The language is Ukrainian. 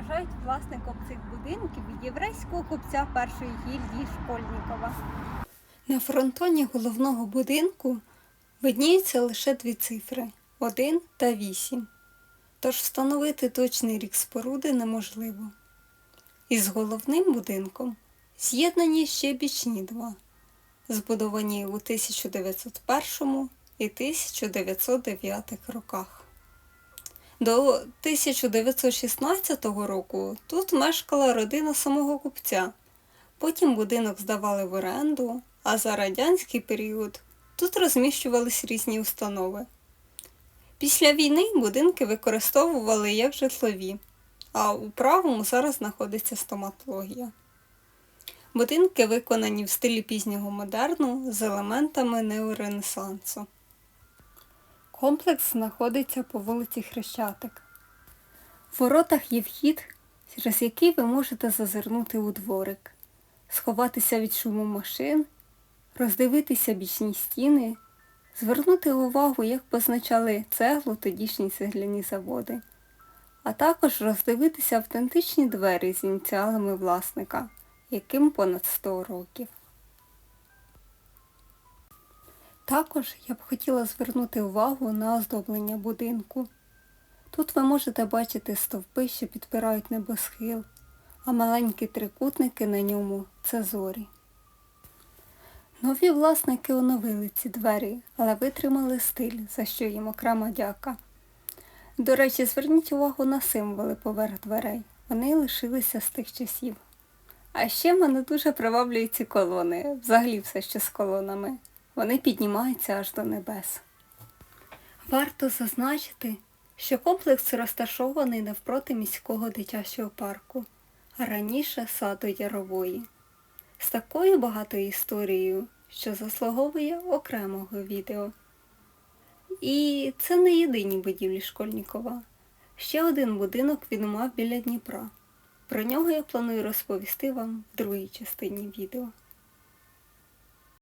вважають власником цих будинків єврейського купця першої гільдії Школьнікова. На фронтоні головного будинку видніються лише дві цифри 1 та 8. Тож встановити точний рік споруди неможливо. Із головним будинком з'єднані ще бічні два, збудовані у 1901 і 1909 роках. До 1916 року тут мешкала родина самого купця. Потім будинок здавали в оренду, а за радянський період тут розміщувались різні установи. Після війни будинки використовували як житлові, а у правому зараз знаходиться стоматологія. Будинки виконані в стилі пізнього модерну з елементами неоренесансу. Комплекс знаходиться по вулиці Хрещатик. В воротах є вхід, через який ви можете зазирнути у дворик, сховатися від шуму машин, роздивитися бічні стіни, звернути увагу, як позначали цеглу тодішні цегляні заводи, а також роздивитися автентичні двері з ініціалами власника, яким понад 100 років. Також я б хотіла звернути увагу на оздоблення будинку. Тут ви можете бачити стовпи, що підпирають небосхил, а маленькі трикутники на ньому це зорі. Нові власники оновили ці двері, але витримали стиль, за що їм окрема дяка. До речі, зверніть увагу на символи поверх дверей. Вони лишилися з тих часів. А ще мене дуже приваблюють ці колони, взагалі все що з колонами. Вони піднімаються аж до небес. Варто зазначити, що комплекс розташований навпроти міського дитячого парку, а раніше саду Ярової. З такою багатою історією, що заслуговує окремого відео. І це не єдині будівлі Школьнікова. Ще один будинок він мав біля Дніпра. Про нього я планую розповісти вам в другій частині відео.